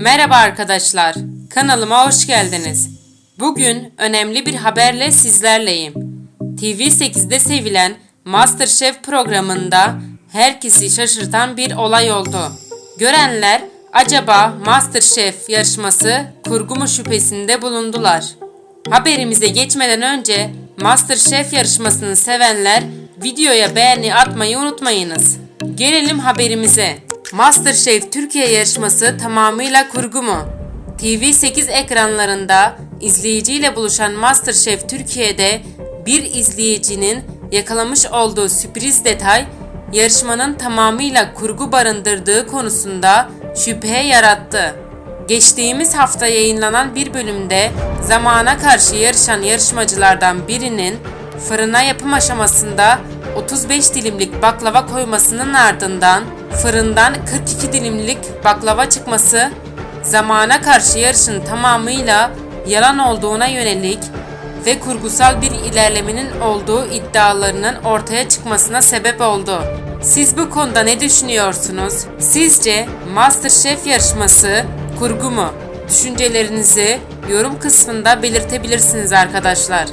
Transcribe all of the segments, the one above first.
Merhaba arkadaşlar, kanalıma hoş geldiniz. Bugün önemli bir haberle sizlerleyim. TV8'de sevilen MasterChef programında herkesi şaşırtan bir olay oldu. Görenler acaba MasterChef yarışması kurgu mu şüphesinde bulundular. Haberimize geçmeden önce MasterChef yarışmasını sevenler videoya beğeni atmayı unutmayınız. Gelelim haberimize. MasterChef Türkiye yarışması tamamıyla kurgu mu? TV8 ekranlarında izleyiciyle buluşan MasterChef Türkiye'de bir izleyicinin yakalamış olduğu sürpriz detay yarışmanın tamamıyla kurgu barındırdığı konusunda şüphe yarattı. Geçtiğimiz hafta yayınlanan bir bölümde zamana karşı yarışan yarışmacılardan birinin fırına yapım aşamasında 35 dilimlik baklava koymasının ardından fırından 42 dilimlik baklava çıkması zamana karşı yarışın tamamıyla yalan olduğuna yönelik ve kurgusal bir ilerlemenin olduğu iddialarının ortaya çıkmasına sebep oldu. Siz bu konuda ne düşünüyorsunuz? Sizce MasterChef yarışması kurgu mu? Düşüncelerinizi yorum kısmında belirtebilirsiniz arkadaşlar.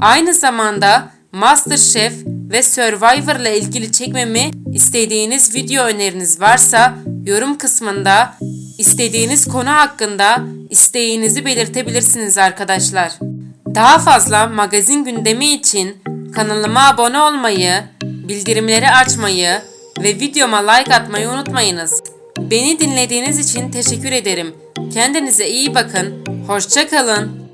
Aynı zamanda MasterChef ve Survivor ile ilgili çekmemi istediğiniz video öneriniz varsa yorum kısmında istediğiniz konu hakkında isteğinizi belirtebilirsiniz arkadaşlar. Daha fazla magazin gündemi için kanalıma abone olmayı, bildirimleri açmayı ve videoma like atmayı unutmayınız. Beni dinlediğiniz için teşekkür ederim. Kendinize iyi bakın. Hoşça kalın.